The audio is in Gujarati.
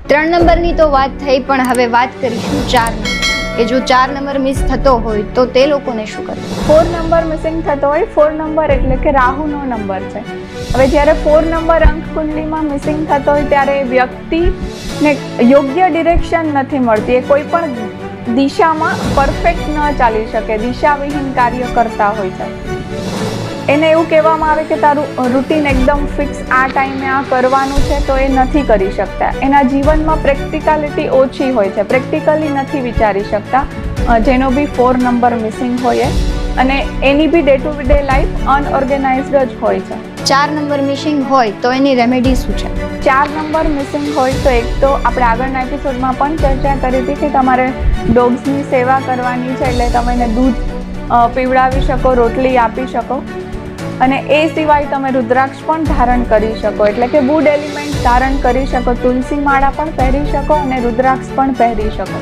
ત્રણ નંબરની તો વાત થઈ, પણ હવે વાત કરીશું ચાર કે જો ચાર નંબર મિસ થતો હોય, તો તે લોકોને શું કરવું? ફોર નંબર મિસિંગ થતો હોય ફોર નંબર એટલે કે રાહુનો નંબર છે. હવે જ્યારે ફોર નંબર અંક કુંડલીમાં મિસિંગ થતો હોય, ત્યારે વ્યક્તિને યોગ્ય ડિરેક્શન નથી મળતી. એ કોઈ પણ દિશામાં પરફેક્ટ ન ચાલી શકે. દિશાવિહીન કાર્ય કરતા હોય છે. એને એવું કહેવામાં આવે કે તારું રૂટીન એકદમ ફિક્સ આ ટાઈમે આ કરવાનું છે તો એ નથી કરી શકતા. એના જીવનમાં પ્રેક્ટિકાલિટી ઓછી હોય છે પ્રેક્ટિકલી નથી વિચારી શકતા જેનો બી ફોર નંબર મિસિંગ હોય અને એની બી day to day life unorganised જ હોય છે. ચાર નંબર મિસિંગ હોય તો એની રેમેડી શું છે? ચાર નંબર મિસિંગ હોય તો એક તો આપણે આગળના એપિસોડમાં પણ ચર્ચા કરી હતી કે તમારે ડોગ્સની સેવા કરવાની છે એટલે તમે એને દૂધ પીવડાવી શકો રોટલી આપી શકો. અને એ સિવાય તમે રુદ્રાક્ષ પણ ધારણ કરી શકો. એટલે કે વુડ એલિમેન્ટ ધારણ કરી શકો, તુલસી માળા પણ પહેરી શકો અને રુદ્રાક્ષ પણ પહેરી શકો.